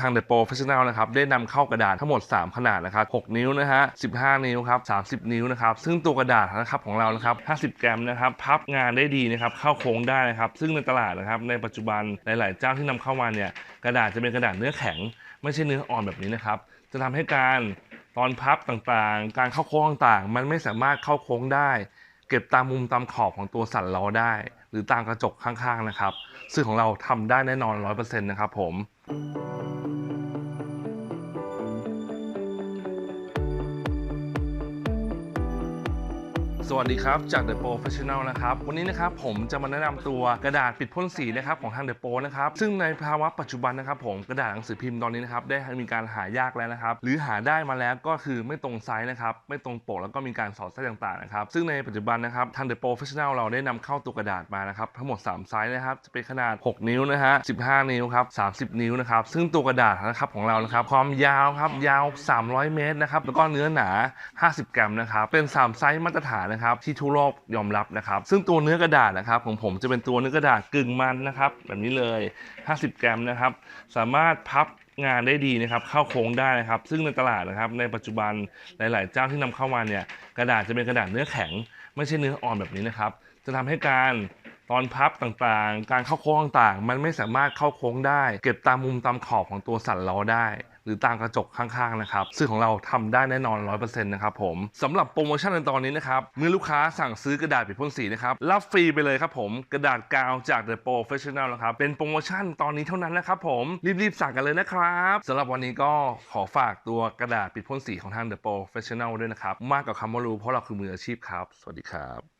ทาง The Professional นะครับได้นำเข้ากระดาษทั้งหมด 3 ขนาดนะครับ 6 นิ้วนะฮะ 15 นิ้วครับ 30 นิ้วนะครับ ซึ่งตัวกระดาษนะครับของเรานะครับ 50 กรัมนะครับพับงานได้ดีนะครับเข้าโค้งได้นะครับ ซึ่งในตลาดนะครับในปัจจุบันหลาย ๆ เจ้าที่นำเข้ามาเนี่ยกระดาษจะเป็นกระดาษเนื้อแข็ง ไม่ใช่เนื้ออ่อนแบบนี้นะครับจะทำให้การตอนพับต่างๆ การเข้าโค้งต่างๆ มันไม่สามารถเข้าโค้งได้ เก็บตามมุมตามขอบของตัวสันล้อได้ หรือตามกระจกข้างๆนะครับ ซึ่งของเราทำได้แน่นอน 100%นะครับผม สวัสดีครับ จาก The Professional นะครับ วันนี้นะครับผมจะมาแนะนำตัวกระดาษปิดพ่นสีนะครับของทาง The Pro นะครับ ซึ่งในภาวะปัจจุบันนะครับผมกระดาษหนังสือพิมพ์ตอนนี้นะครับได้มีการหายากแล้วนะครับ หรือหาได้มาแล้วก็คือไม่ตรงไซส์นะครับ ไม่ตรงปกแล้วก็มีการสอดไส้ต่างๆนะครับ ซึ่งในปัจจุบันนะครับทาง The Professional เราได้นำเข้าตัวกระดาษมานะครับทั้งหมด 3 ไซส์นะครับจะเป็นขนาด 6 นิ้วนะฮะ 15 นิ้วครับ 30 นิ้วนะครับ ซึ่งตัวกระดาษนะครับของเรานะครับความยาวครับยาว 300 เมตรนะครับแล้วก็เนื้อหนา 50 กรัมนะครับเป็น 3 ไซส์มาตรฐานนะครับที่ทั่วโลกยอมรับนะครับซึ่งตัวเนื้อกระดาษนะครับของผมจะเป็นตัวเนื้อกระดาษกึ่งมันนะครับแบบนี้เลย 50 กรัมนะครับสามารถพับงานได้ดีนะครับเข้าโค้งได้นะครับซึ่งในตลาดนะครับในปัจจุบันหลาย ๆ เจ้าที่นำเข้ามาเนี่ยกระดาษจะเป็นกระดาษเนื้อแข็ง ไม่ใช่เนื้ออ่อนแบบนี้นะครับจะทำให้การตอนพับต่างๆ การเข้าโค้งต่างๆ มันไม่สามารถเข้าโค้งได้ เก็บตามมุมตามขอบของตัวสันล้อได้ หรือตามกระจกข้างๆนะครับซึ่งของเราทำได้แน่นอน 100%นะครับผมสำหรับโปรโมชั่นในตอนนี้นะครับเมื่อลูกค้าสั่งซื้อกระดาษปิดพ่นสีนะครับรับฟรีไปเลยครับผมกระดาษกาวจาก The Professional นะครับเป็นโปรโมชั่นตอนนี้เท่านั้นนะครับผมรีบๆสั่งกันเลยนะครับสำหรับวันนี้ก็ขอฝากตัวกระดาษปิดพ่นสีของทาง The Professional ด้วยนะครับมากกว่าคำว่ารู้เพราะเราคือมืออาชีพครับ สวัสดีครับ